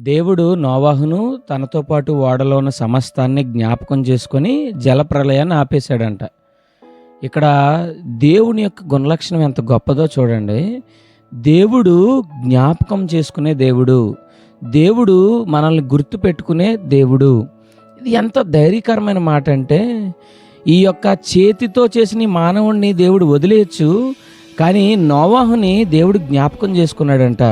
దేవుడు నోవాహును తనతో పాటు ఓడలో ఉన్న సమస్తాన్ని జ్ఞాపకం చేసుకొని జలప్రలయాన్ని ఆపేశాడంట. ఇక్కడ దేవుని యొక్క గుణలక్షణం ఎంత గొప్పదో చూడండి. దేవుడు జ్ఞాపకం చేసుకునే దేవుడు. దేవుడు మనల్ని గుర్తు పెట్టుకునే దేవుడు. ఇది ఎంత ధైర్యకరమైన మాట అంటే ఈ యొక్క చేతితో చేసిన మానవుణ్ణి దేవుడు వదిలేయచ్చు కానీ నోవాహుని దేవుడు జ్ఞాపకం చేసుకున్నాడంట.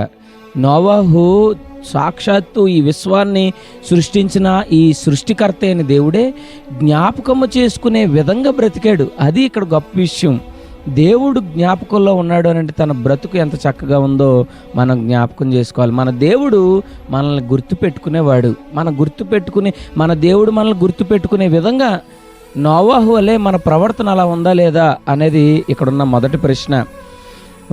నోవాహు సాక్షాత్తు ఈ విశ్వాన్ని సృష్టించిన ఈ సృష్టికర్త అయిన దేవుడే జ్ఞాపకము చేసుకునే విధంగా బ్రతికాడు. అది ఇక్కడ గొప్ప విషయం. దేవుడు జ్ఞాపకంలో ఉన్నాడు అని అంటే తన బ్రతుకు ఎంత చక్కగా ఉందో మనం జ్ఞాపకం చేసుకోవాలి. మన దేవుడు మనల్ని గుర్తు పెట్టుకునేవాడు మన గుర్తుపెట్టుకునే మన దేవుడు మనల్ని గుర్తుపెట్టుకునే విధంగా నోవాహు వలె మన ప్రవర్తన అలా ఉందా లేదా అనేది ఇక్కడున్న మొదటి ప్రశ్న.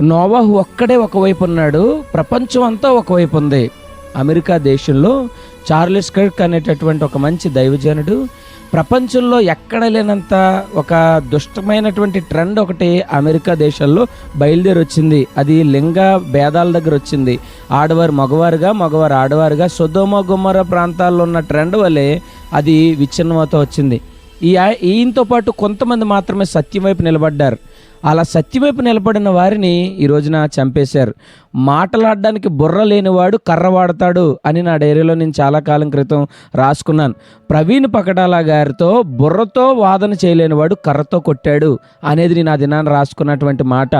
నోవాహు ఒక్కడే ఒకవైపు ఉన్నాడు. ప్రపంచం అంతా ఒకవైపు ఉంది. అమెరికా దేశంలో చార్లెస్ కర్క్ అనేటటువంటి ఒక మంచి దైవజనుడు. ప్రపంచంలో ఎక్కడ లేనంత ఒక దుష్టమైనటువంటి ట్రెండ్ ఒకటి అమెరికా దేశంలో బయలుదేరి వచ్చింది అది లింగ భేదాల దగ్గర వచ్చింది. ఆడవారు మగవారుగా మగవారు ఆడవారుగా సుధోమ గుమ్మర ప్రాంతాల్లో ఉన్న ట్రెండ్ వల్లే అది విచ్ఛిన్నమవుతూ వచ్చింది. ఈ ఈయనతో పాటు కొంతమంది మాత్రమే సత్యం వైపు నిలబడ్డారు. అలా సత్యవైపు నిలబడిన వారిని ఈ రోజున చంపేశారు. మాటలాడడానికి బుర్ర లేనివాడు కర్ర వాడతాడు అని నా డైరీలో నేను చాలా కాలం క్రితం రాసుకున్నాను. ప్రవీణ్ పకడాల గారితో బుర్రతో వాదన చేయలేనివాడు కర్రతో కొట్టాడు అనేది నేను ఆ దినాన్ని రాసుకున్నటువంటి మాట.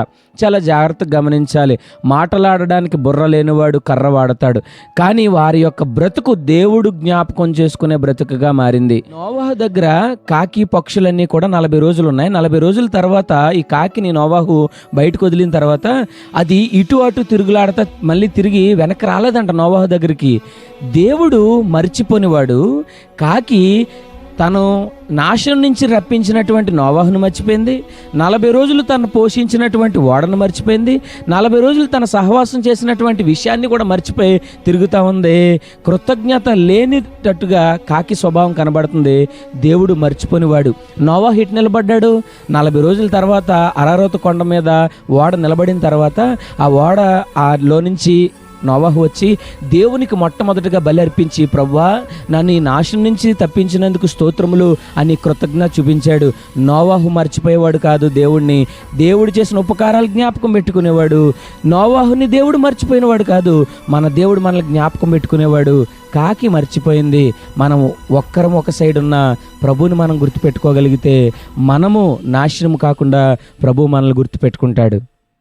చాలా జాగ్రత్తగా గమనించాలి. మాటలాడడానికి బుర్ర లేనివాడు కర్ర వాడతాడు. కానీ వారి యొక్క బ్రతుకు దేవుడు జ్ఞాపకం చేసుకునే బ్రతుకుగా మారింది. నోవాహ దగ్గర కాకి పక్షులన్నీ కూడా నలభై రోజులు ఉన్నాయి నలభై రోజుల తర్వాత ఈ కాకి నేను నోవాహు బయటకు వదిలిన తర్వాత అది ఇటు అటు తిరుగులాడతా మళ్ళీ తిరిగి వెనక్కి రాలేదంట నోవాహు దగ్గరికి. దేవుడు మర్చిపోనివాడు కాకి తను నాశనం నుంచి రప్పించినటువంటి నోవాహును మర్చిపోయింది. నలభై రోజులు తను పోషించినటువంటి ఓడను మర్చిపోయింది. నలభై రోజులు తన సహవాసం చేసినటువంటి విషయాన్ని కూడా మర్చిపోయి తిరుగుతూ ఉంది. కృతజ్ఞత లేనిటట్టుగా కాకి స్వభావం కనబడుతుంది. దేవుడు మర్చిపోనివాడు. నోవా హిట్ నిలబడ్డాడు. నలభై రోజుల తర్వాత అరారోత కొండ మీద ఓడ నిలబడిన తర్వాత ఆ ఓడ ఆలో నుంచి నోవాహు వచ్చి దేవునికి మొట్టమొదటిగా బలి అర్పించి ప్రవ్వా నన్ను ఈ నాశనం నుంచి తప్పించినందుకు స్తోత్రములు అని కృతజ్ఞత చూపించాడు. నోవాహు మర్చిపోయేవాడు కాదు దేవుణ్ణి. దేవుడు చేసిన ఉపకారాలు జ్ఞాపకం పెట్టుకునేవాడు. నోవాహుని దేవుడు మర్చిపోయినవాడు కాదు మన దేవుడు మనల్ని జ్ఞాపకం పెట్టుకునేవాడు. కాకి మర్చిపోయింది. మనం ఒక్కరం ఒక సైడ్ ఉన్న ప్రభుని మనం గుర్తుపెట్టుకోగలిగితే మనము నాశనం కాకుండా ప్రభు మనల్ని గుర్తుపెట్టుకుంటాడు.